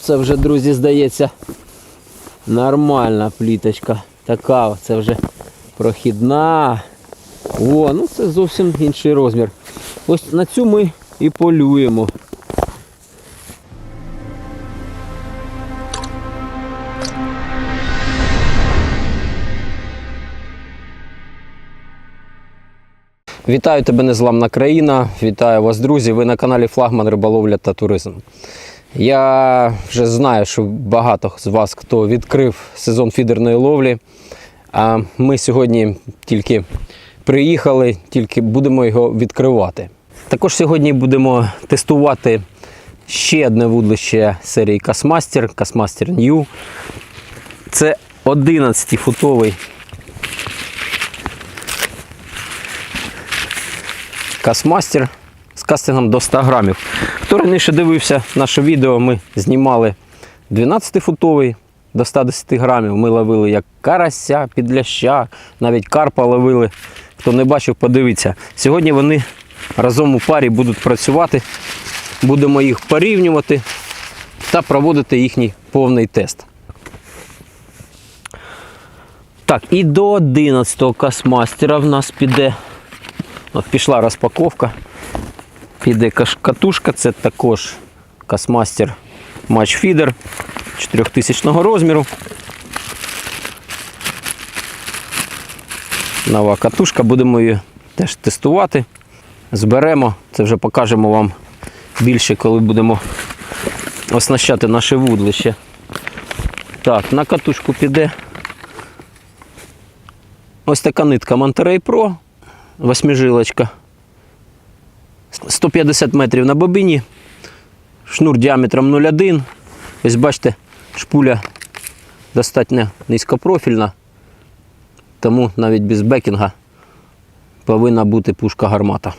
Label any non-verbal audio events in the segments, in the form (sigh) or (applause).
Це вже, друзі, здається, нормальна пліточка. Така, це вже прохідна. О, ну це зовсім інший розмір. Ось на цю ми і полюємо. Вітаю тебе, незламна країна. Вітаю вас, друзі. Ви на каналі Флагман Риболовля та Туризм. Я вже знаю, що багато з вас хто відкрив сезон фідерної ловлі. А ми сьогодні тільки приїхали, тільки будемо його відкривати. Також сьогодні будемо тестувати ще одне вудлище серії Касмастер, Касмастер New. Це 11-футовий Касмастер з кастингом до 100 грамів. Хто раніше дивився наше відео, ми знімали 12-футовий до 110 грамів. Ми ловили як карася, підляща, навіть карпа ловили. Хто не бачив, подивіться. Сьогодні вони разом у парі будуть працювати. Будемо їх порівнювати та проводити їхній повний тест. Так, і до 11-го касмастера в нас піде От пішла розпаковка. Піде катушка, це також Касмастер Feeder 4000 розміру. Нова катушка, будемо її теж тестувати. Зберемо, це вже покажемо вам більше, коли будемо оснащати наше вудлище. Так, на катушку піде ось така нитка Monterey Pro восьмижилочка. 150 метрів на бобіні. Шнур діаметром 0,1. Ось бачите, шпуля достатньо низькопрофільна, тому навіть без бекінга повинна бути пушка гармата.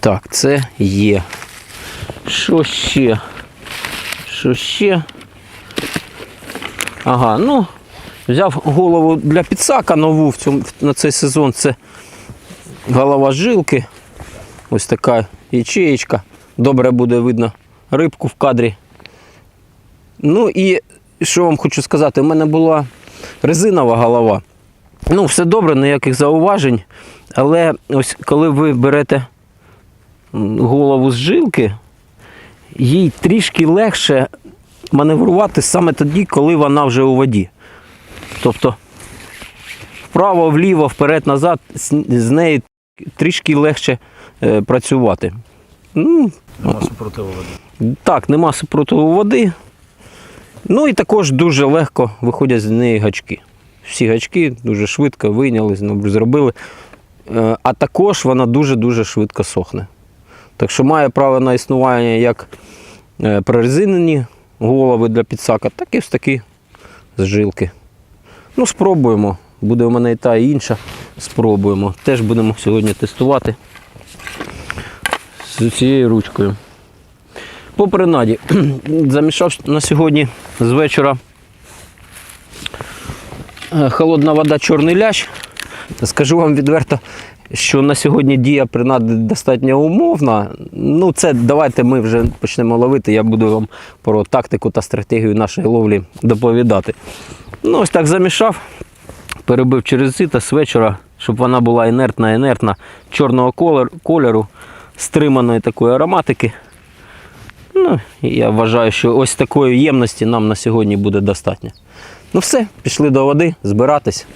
Так, це є. Що ще? Що ще? Ага, ну, Взяв голову для підсака нову в цьому, на цей сезон. Це голова жилки. Ось така ячеєчка. Добре буде видно рибку в кадрі. Ну і що вам хочу сказати, у мене була резинова голова. Ну, все добре, ніяких зауважень. Але ось коли ви берете голову з жилки, їй трішки легше маневрувати саме тоді, коли вона вже у воді. Тобто вправо, вліво, вперед, назад, з, нею трішки легше е, працювати. Ну, Нема супротиву води. так, нема супротиву води. Ну і також дуже легко виходять з неї гачки. Всі гачки дуже швидко вийняли, зробили. Е, А також вона дуже-дуже швидко сохне. Так що має право на існування як е, прорезинені голови для підсака, так і ось такі з жилки. Ну, спробуємо. Буде у мене і та, і інша. Спробуємо. Теж будемо сьогодні тестувати з цією ручкою. По принаді, (clears throat) замішав на сьогодні з вечора е, холодна вода, чорний лящ. Скажу вам відверто, що на сьогодні дія принади достатньо умовна. Ну, це давайте ми вже почнемо ловити. Я буду вам про тактику та стратегію нашої ловлі доповідати. Ну, ось так замішав, перебив через сито з вечора, щоб вона була інертна, інертна, чорного кольору, стриманої такої ароматики. Ну, я вважаю, що ось такої ємності нам на сьогодні буде достатньо. Ну все, пішли до води, збиратись.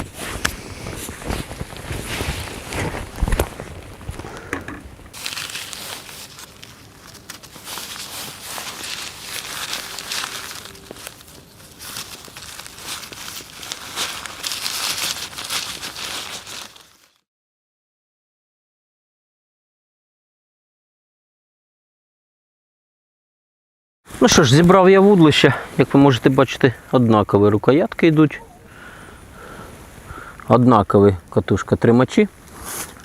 Ну що ж, зібрав я вудлище. Як ви можете бачити, однакові рукоятки йдуть. Однакові катушка тримачі.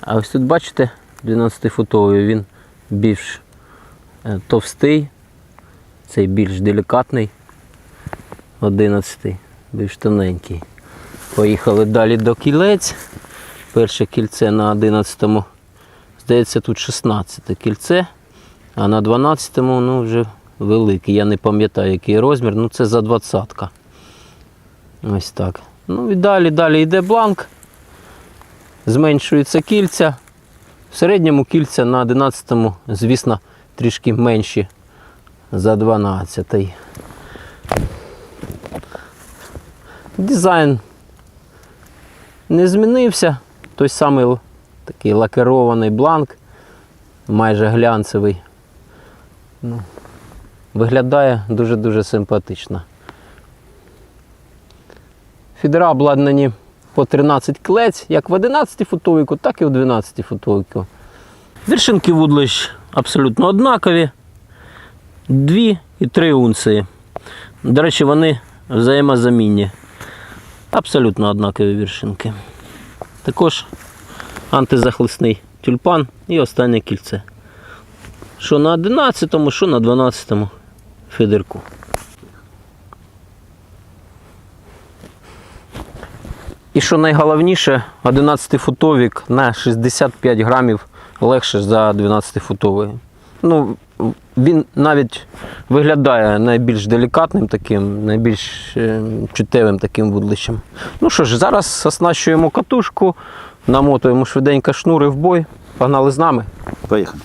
А ось тут бачите, 12-футовий він більш е, товстий, цей більш делікатний, 11-й, більш тоненький. Поїхали далі до кілець. Перше кільце на 11-му. Здається, тут 16 кільце. А на 12-му ну, вже великий. Я не пам'ятаю, який розмір. Ну це за 20-ка. Ось так. Ну і далі, далі йде бланк. Зменшуються кільця. В середньому кільця на 11-му, звісно, трішки менші за 12-й. Дизайн не змінився. Той самий такий лакерований бланк, майже глянцевий. Ну, виглядає дуже-дуже симпатично. Фідера обладнані по 13 клець, як в 11 футовику, так і в 12 футовику. Вершинки вудлищ абсолютно однакові. 2 і 3 унції. До речі, вони взаємозамінні. Абсолютно однакові вершинки. Також антизахисний тюльпан і останнє кільце. Що на 11-му, що на 12-му фідерку. І що найголовніше, 11-футовік на 65 грамів легше за 12-футовий. Ну, він навіть виглядає найбільш делікатним таким, найбільш е, чуттєвим таким вудлищем. Ну що ж, зараз оснащуємо катушку, намотуємо швиденько шнури в бой. Погнали з нами. Поїхали.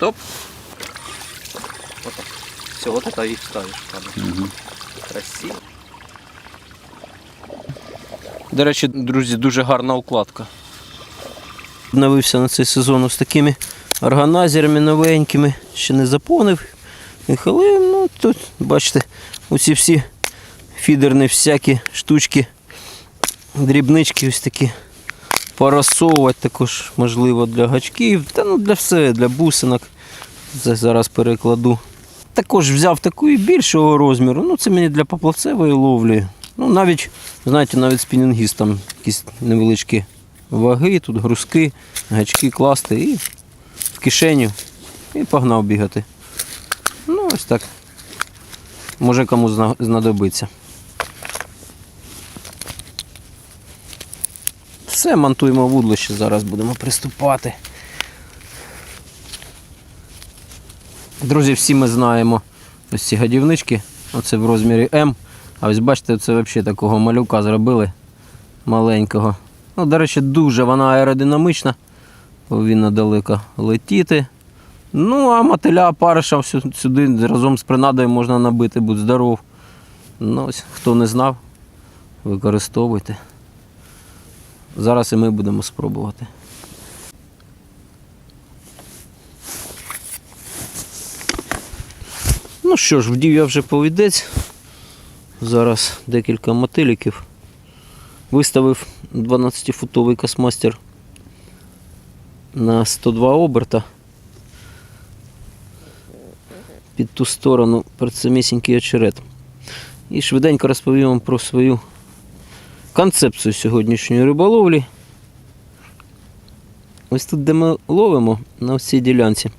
Стоп. Все, вот это и ставишь. Угу. Красиво. До речі, друзі, дуже гарна укладка. Обновився на цей сезон з такими органайзерами новенькими. Ще не заповнив їх, але ну, тут, бачите, оці всі фідерні всякі штучки, дрібнички ось такі. Порасовувати також можливо для гачків, та ну для все, для бусинок. Це зараз перекладу. Також взяв таку і більшого розміру. Ну, це мені для поплавцевої ловлі. Ну, навіть, знаєте, навіть спінінгіст там якісь невеличкі ваги, тут грузки, гачки класти і в кишеню. І погнав бігати. Ну, ось так. Може кому знадобиться. Все, монтуємо вудлище, зараз будемо приступати. Друзі, всі ми знаємо ось ці годівнички. Оце в розмірі М. А ось бачите, це взагалі такого малюка зробили маленького. Ну, до речі, дуже вона аеродинамічна. Повинна далеко летіти. Ну, а мотиля париша сюди разом з принадою можна набити, будь здоров. Ну, ось, хто не знав, використовуйте. Зараз і ми будемо спробувати. Ну що ж, вдів я вже повідець. Зараз декілька мотиліків. Виставив 12-футовий космастер на 102 оберта. Під ту сторону перед самісінький очерет. І швиденько розповім вам про свою концепцію сьогоднішньої риболовлі. Ось тут, де ми ловимо, на цій ділянці.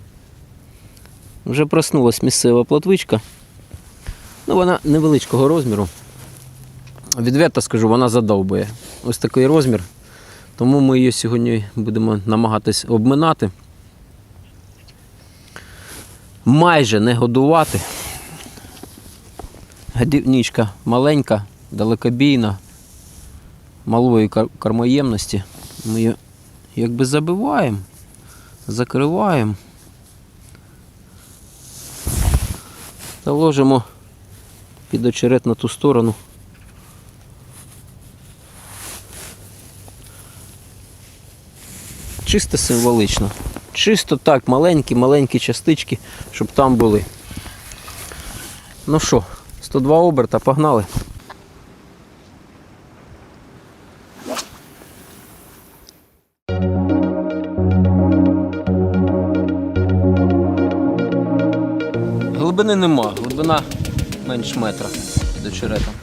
Вже проснулась місцева плотвичка. Ну, вона невеличкого розміру. Відверто скажу, вона задовбує. Ось такий розмір. Тому ми її сьогодні будемо намагатись обминати. Майже не годувати. Годівничка маленька, далекобійна, малої кормоємності. Ми її якби забиваємо, закриваємо. Та ложимо під очерет на ту сторону. Чисто символично. Чисто так, маленькі-маленькі частички, щоб там були. Ну що, 102 оберта, погнали. Глибини нема, глибина менш метра до черета.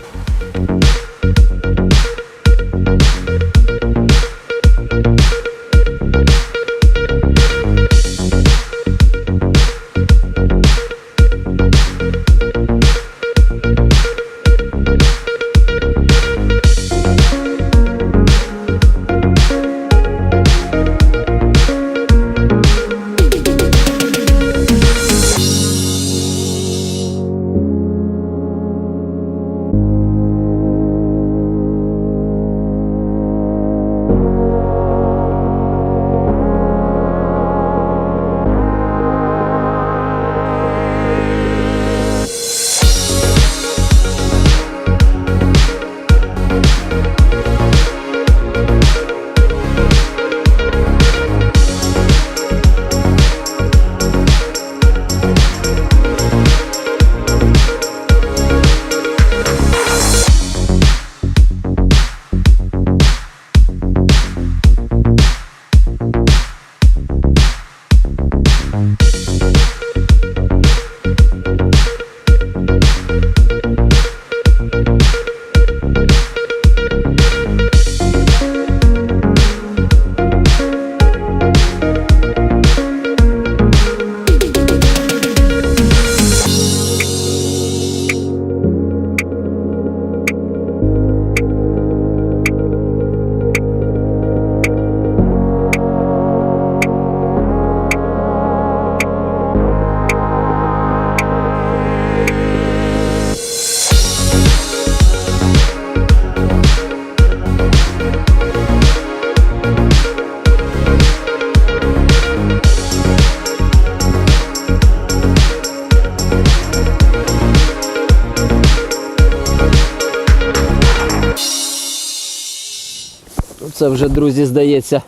Друзі, здається,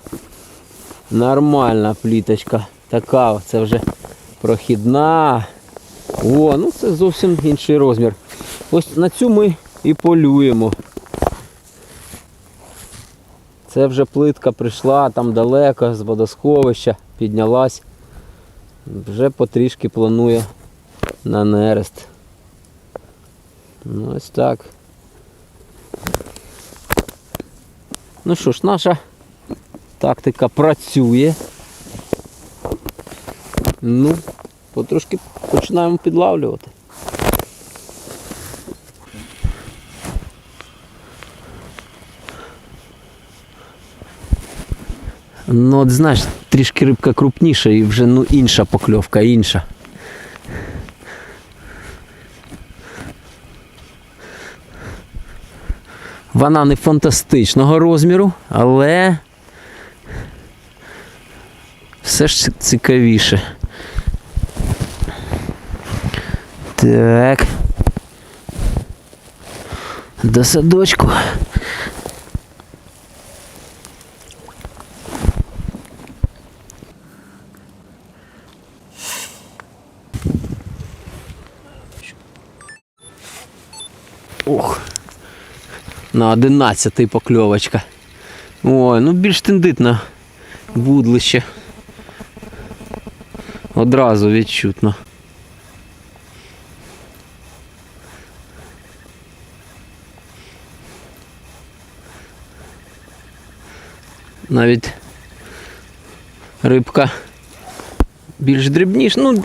нормальна пліточка. Така, це вже прохідна. О, ну це зовсім інший розмір. Ось на цю ми і полюємо. Це вже плитка прийшла там далеко з водосховища, піднялась. Вже потрішки планує на нерест. Ну, ось так. Ну що ж, наша тактика працює. Ну, потрошки починаємо підлавлювати. Ну, от знаєш, трішки рибка крупніша і вже ну, інша покльовка, інша. Вона не фантастичного розміру, але все ж цікавіше. Так. До садочку. На 11 покльовочка. Ой, ну більш тендитна вудлище. Одразу відчутно. Навіть рибка більш дрібніша. Ну,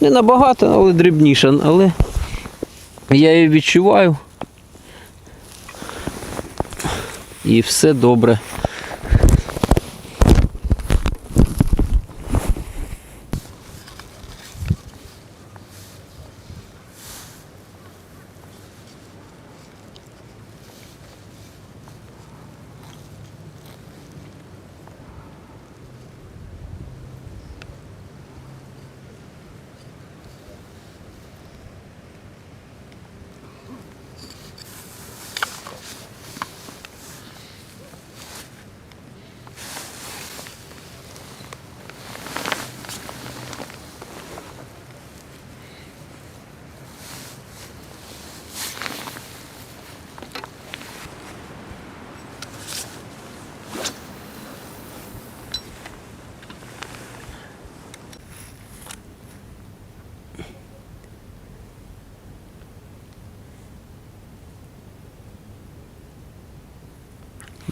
не набагато, але дрібніша. Але я її відчуваю. І все добре.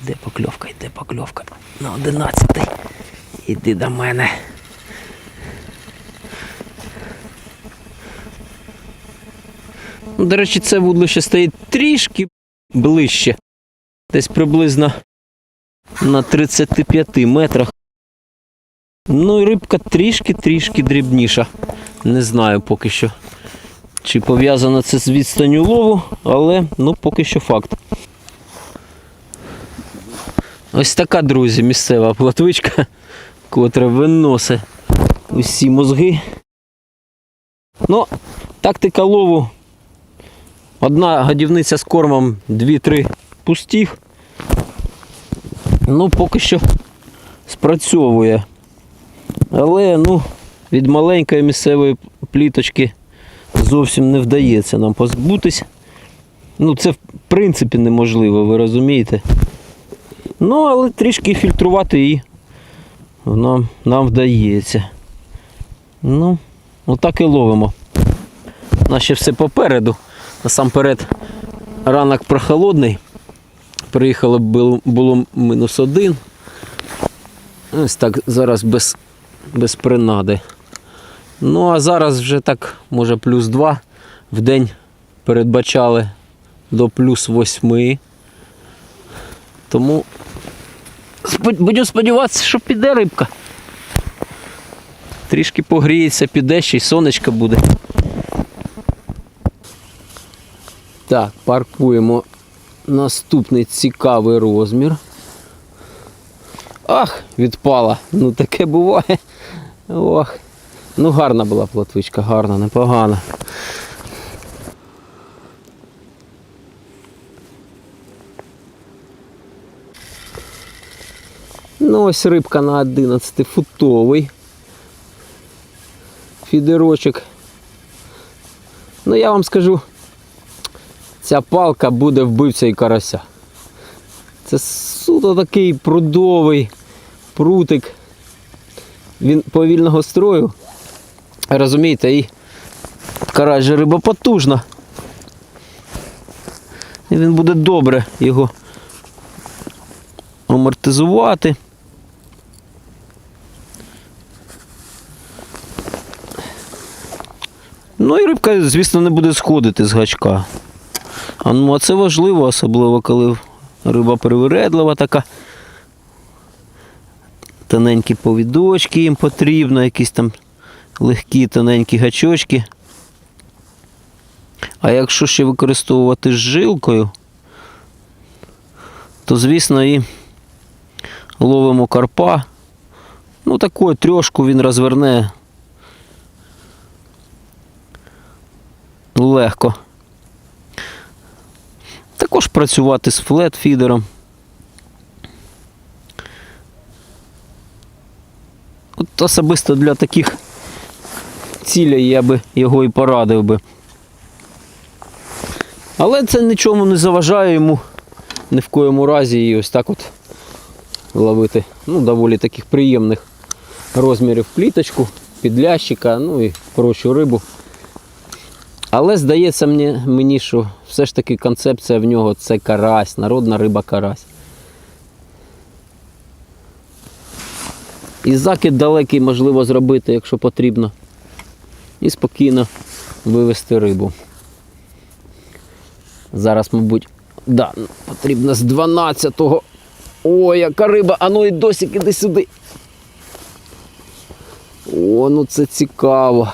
Де покльовка, йде покльовка. На одинадцятий. Іди до мене. Ну, До речі, це вудлище стоїть трішки ближче. Десь приблизно на 35 метрах. Ну і рибка трішки-трішки дрібніша. Не знаю поки що. Чи пов'язано це з відстанню лову, але ну поки що факт. Ось така, друзі, місцева платвичка, котра виносить усі мозги. Ну, тактика лову. Одна годівниця з кормом, дві-три пустіх. Ну, поки що спрацьовує. Але ну, від маленької місцевої пліточки зовсім не вдається нам позбутись. Ну, це в принципі неможливо, ви розумієте. Ну, але трішки фільтрувати її нам, нам вдається. Ну, отак і ловимо. У нас ще все попереду. Насамперед ранок прохолодний. Приїхало було, мінус один. Ось так зараз без, без принади. Ну а зараз вже так, може, плюс 2 в день передбачали до плюс 8. Тому будемо сподіватися, що піде рибка. Трішки погріється, піде, ще й сонечко буде. Так, паркуємо наступний цікавий розмір. Ах, відпала. Ну таке буває. Ох. Ну гарна була платвичка, гарна, непогана. Ну ось рибка на 11 футовий. Фідерочок. Ну я вам скажу, ця палка буде вбивцею карася. Це суто такий прудовий прутик. Він повільного строю. Розумієте, і карась же риба потужна. І він буде добре його амортизувати. Ну і рибка, звісно, не буде сходити з гачка. А, ну, а це важливо, особливо коли риба привередлива така. Тоненькі повідочки їм потрібно, якісь там легкі тоненькі гачочки. А якщо ще використовувати з жилкою, то звісно і ловимо карпа. Ну таку трьошку він розверне легко. Також працювати з флет-фідером. От особисто для таких цілей я би його і порадив би. Але це нічому не заважає йому ні в коєму разі і ось так от ловити ну, доволі таких приємних розмірів пліточку, підлящика, ну і прочу рибу. Але здається мені, мені, що все ж таки концепція в нього це карась, народна риба карась. І закид далекий можливо зробити, якщо потрібно. І спокійно вивести рибу. Зараз, мабуть, да, потрібно з 12-го. О, яка риба! А ну і досік іди сюди. О, ну це цікаво.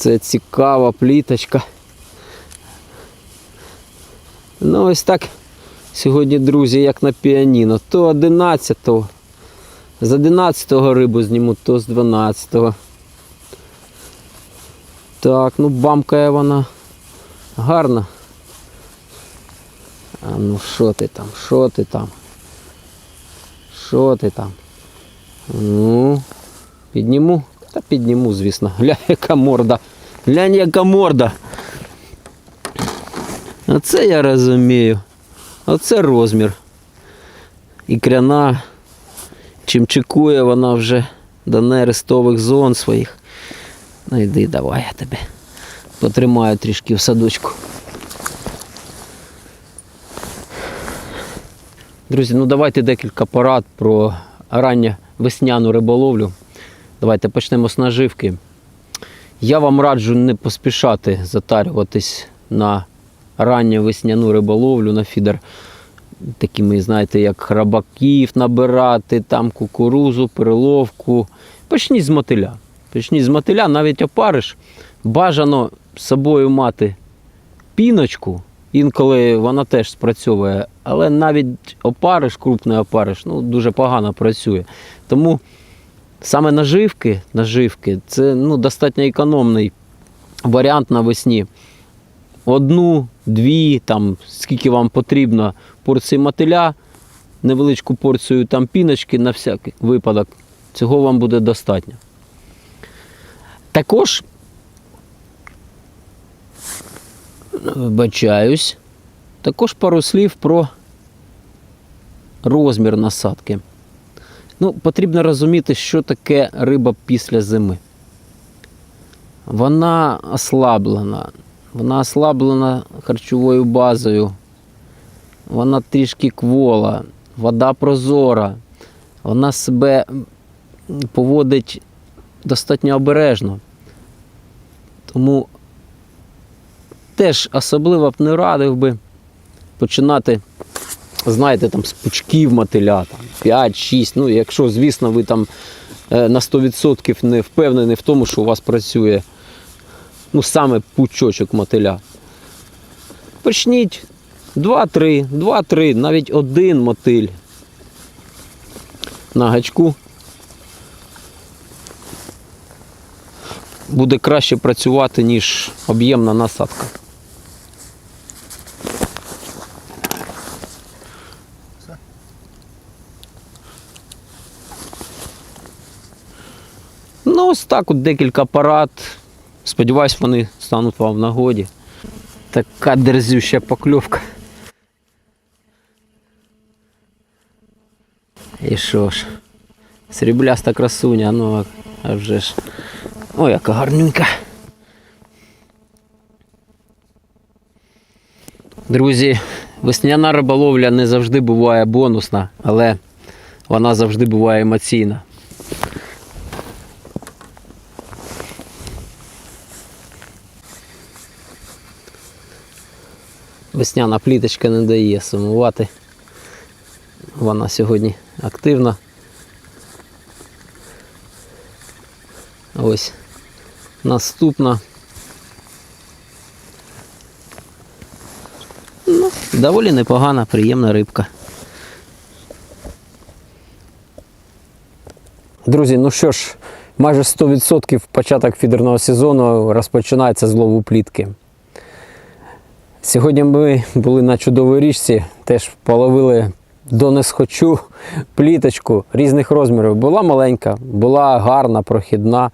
Це цікава пліточка. Ну ось так. Сьогодні, друзі, як на піаніно. То 11-го. З 11-го рибу зніму, то з 12-го. Так, ну бамкає вона гарна. А ну що ти там? Що ти там? Що ти там? Ну, підніму? Та підніму, звісно. Глянь, яка морда. Глянь, яка морда. Оце я розумію. Оце розмір. Ікряна. Чим чекує вона вже до нерестових зон своїх. Ну йди, давай я тебе потримаю трішки в садочку. Друзі, ну давайте декілька порад про ранню весняну риболовлю. Давайте почнемо з наживки. Я вам раджу не поспішати затарюватись на ранню весняну риболовлю на фідер. Такими, знаєте, як рабаків набирати, там кукурузу, переловку. Почніть з мотиля. Почніть з мотиля, навіть опариш. Бажано з собою мати піночку, інколи вона теж спрацьовує, але навіть опариш, крупний опариш, ну, дуже погано працює. Тому саме наживки, наживки це ну, достатньо економний варіант навесні. Одну, дві, там, скільки вам потрібно порції мотиля, невеличку порцію там піночки на всякий випадок. Цього вам буде достатньо. Також вибачаюсь. Також пару слів про розмір насадки. Ну, потрібно розуміти, що таке риба після зими. Вона ослаблена. Вона ослаблена харчовою базою. Вона трішки квола, вода прозора. Вона себе поводить достатньо обережно. Тому теж особливо б не радив би починати, знаєте, там з пучків мотиля, там 5-6. Ну, якщо, звісно, ви там е, на 100% не впевнені в тому, що у вас працює ну, саме пучочок мотиля. Почніть 2-3, 2-3, навіть один мотиль на гачку. Буде краще працювати, ніж об'ємна насадка. Ось так от декілька парад. Сподіваюсь, вони стануть вам в нагоді. Така дерзюща покльовка. І що ж, срібляста красуня, ну а вже ж. Ой, яка гарненька. Друзі, весняна риболовля не завжди буває бонусна, але вона завжди буває емоційна. Весняна пліточка не дає сумувати. Вона сьогодні активна. Ось наступна. Ну, доволі непогана, приємна рибка. Друзі, ну що ж, майже 100% початок фідерного сезону розпочинається з лову плітки. Сьогодні ми були на чудовій річці, теж половили до несхочу пліточку різних розмірів. Була маленька, була гарна, прохідна.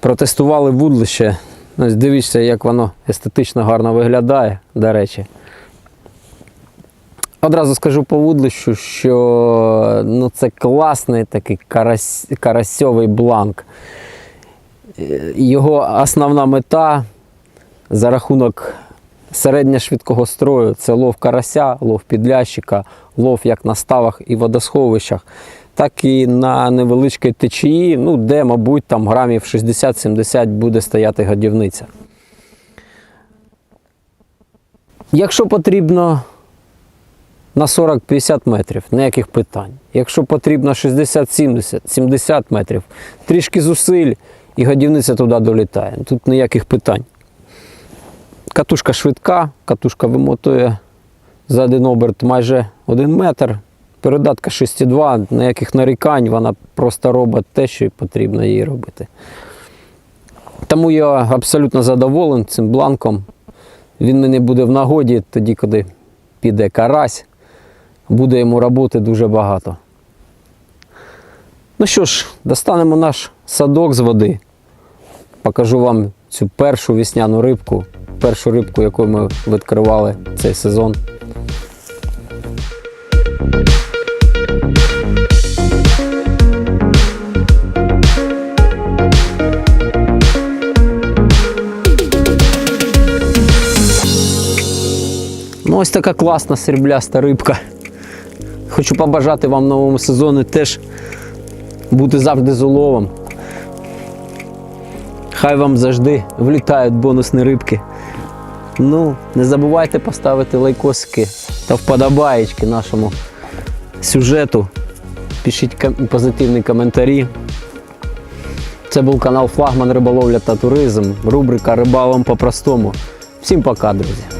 Протестували вудлище. Ось дивіться, як воно естетично гарно виглядає, до речі. Одразу скажу по вудлищу, що ну, це класний такий карась, карасьовий бланк. Е, Його основна мета за рахунок середньошвидкого строю це лов карася, лов підлящика, лов як на ставах і водосховищах, так і на невеличкій течії, ну, де, мабуть, там грамів 60-70 буде стояти годівниця. Якщо потрібно на 40-50 метрів, ніяких питань. Якщо потрібно 60-70 70 метрів, трішки зусиль і годівниця туди долітає. Тут ніяких питань. Катушка швидка, катушка вимотує за один оберт майже 1 метр. Передатка 6,2, ніяких нарікань, вона просто робить те, що потрібно їй робити. Тому я абсолютно задоволений цим бланком. Він мені буде в нагоді тоді, коли піде карась, буде йому роботи дуже багато. Ну що ж, достанемо наш садок з води. Покажу вам цю першу весняну рибку, першу рибку, яку ми відкривали цей сезон. Ну, ось така класна срібляста рибка. Хочу побажати вам новому сезоні теж бути завжди з уловом. Хай вам завжди влітають бонусні рибки. Ну, не забувайте поставити лайкосики та вподобаєчки нашому сюжету. Пишіть позитивні коментарі. Це був канал Флагман Риболовля та Туризм, рубрика Рибалом по-простому. Всім пока, друзі.